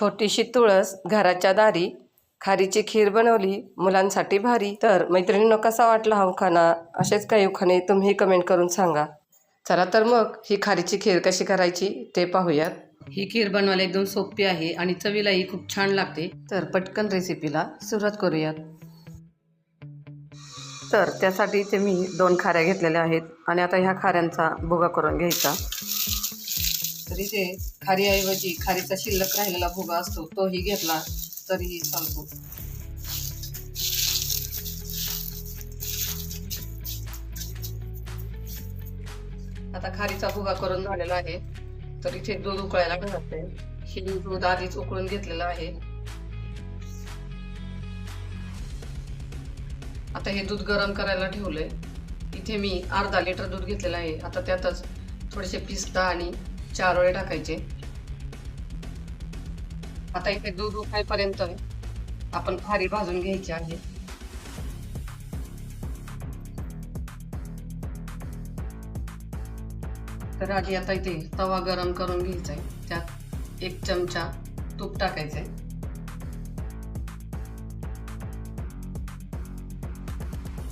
छोटीशी तुळस घराच्या दारी खारीची खीर बनवली मुलांसाठी भारी. तर मैत्रिणींनो कसा वाटला हा उखाणा? असेच काही उखाणे तुम्ही कमेंट करून सांगा. चला तर मग ही खारीची खीर कशी करायची ते पाहूयात. ही खीर बनवायला एकदम सोपी आहे आणि चवीलाही खूप छान लागते. तर पटकन रेसिपीला सुरुवात करूयात. तर त्यासाठी इथे मी दोन खाऱ्या घेतलेल्या आहेत आणि आता ह्या खाऱ्यांचा भुगा करून घ्यायचा. तर इथे खारीऐवजी खारीचा शिल्लक राहिलेला भुगा असतो तोही घेतला तरीही चालतो. आता खारीचा भुगा करून झालेला आहे तर इथे दूध उकळायला घालते. हे दूध आधीच उकळून घेतलेलं आहे. आता हे दूध गरम करायला ठेवलंय. इथे मी अर्धा लिटर दूध घेतलेलं आहे. आता त्यातच थोडेसे पिस्ता आणि चार वेळे टाकायचे. आता इथे दूध उठायपर्यंत आपण खारी भाजून घ्यायची आहे. तर आधी आता इथे तवा गरम करून घ्यायचा आहे. त्यात एक चमचा तूप टाकायचंय.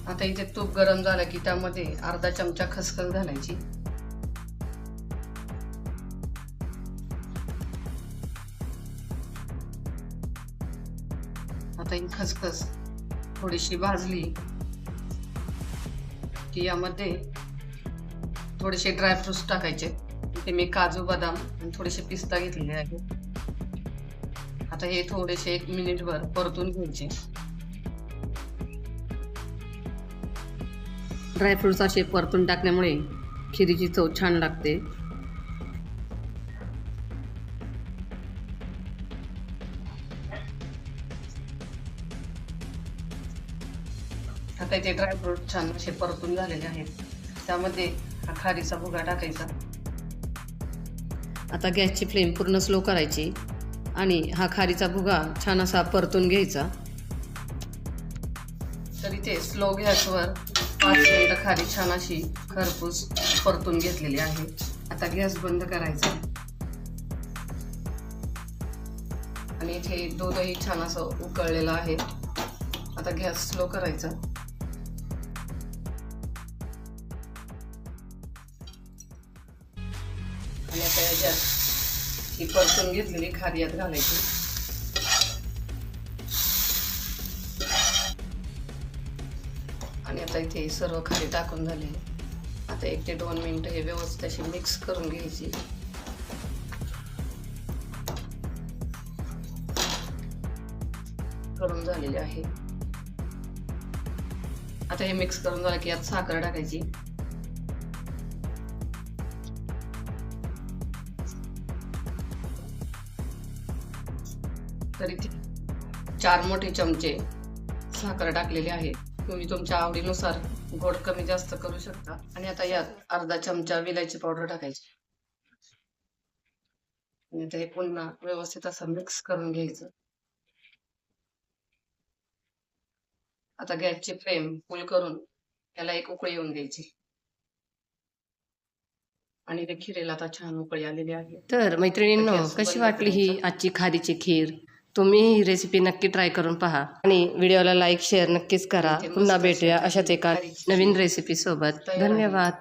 आता इथे तूप गरम झालं की त्यामध्ये अर्धा चमचा खसखस घालायची. आता ही खसखस थोडीशी भाजली की यामध्ये थोडेसे ड्रायफ्रुट्स टाकायचे. ते मी काजू बदाम आणि थोडेसे पिस्ता घेतलेले आहे आता हे थोडेसे एक मिनिटभर परतून घ्यायचे. ड्रायफ्रुट्स असे परतून टाकल्यामुळे खिरीची चव छान लागते. आता इथे ड्रायफ्रूट छान असे परतून झालेले आहेत. त्यामध्ये हा खारीचा भुगा टाकायचा. आता गॅसची फ्लेम पूर्ण स्लो करायची आणि हा खारीचा भुगा छान असा परतून घ्यायचा. तर इथे स्लो गॅसवर पाच मिनिटं खारी छान अशी खरपूस परतून घेतलेली आहे. आता गॅस बंद करायचा. आणि इथे दूधही छान असं उकळलेलं आहे. आता गॅस स्लो करायचा. आणि आता याच्यात ही परतून घेतलेली खारी यात घालायची. आणि आता इथे सर्व खारी टाकून झाली. आता एक ते दोन मिनिटं हे व्यवस्थित अशी मिक्स करून घ्यायची. करून झालेली आहे. आता हे मिक्स करून झालं की यात साखर टाकायची. तर इथे चार मोठे चमचे साखर टाकलेले आहे. तुम्ही तुमच्या आवडीनुसार गोड कमी जास्त करू शकता. आणि आता यात अर्धा चमचा विलायची पावडर टाकायची. आणि हे पुन्हा व्यवस्थित असं मिक्स करून घ्यायचं. आता गॅसची फ्लेम फुल करून त्याला एक उकळी येऊन द्यायची आणि ते खिरेला आता छान उकळी आलेली आहे. तर मैत्रिणींनो कशी वाटली ही. आजची खारीची खीर? तुम्ही ही रेसिपी नक्की ट्राय करून पहा. आणि व्हिडिओला लाईक शेअर नक्कीच करा. पुन्हा भेटूया अशी अशाच एका नवीन खीर रेसिपी सोबत. तयार आहे. धन्यवाद.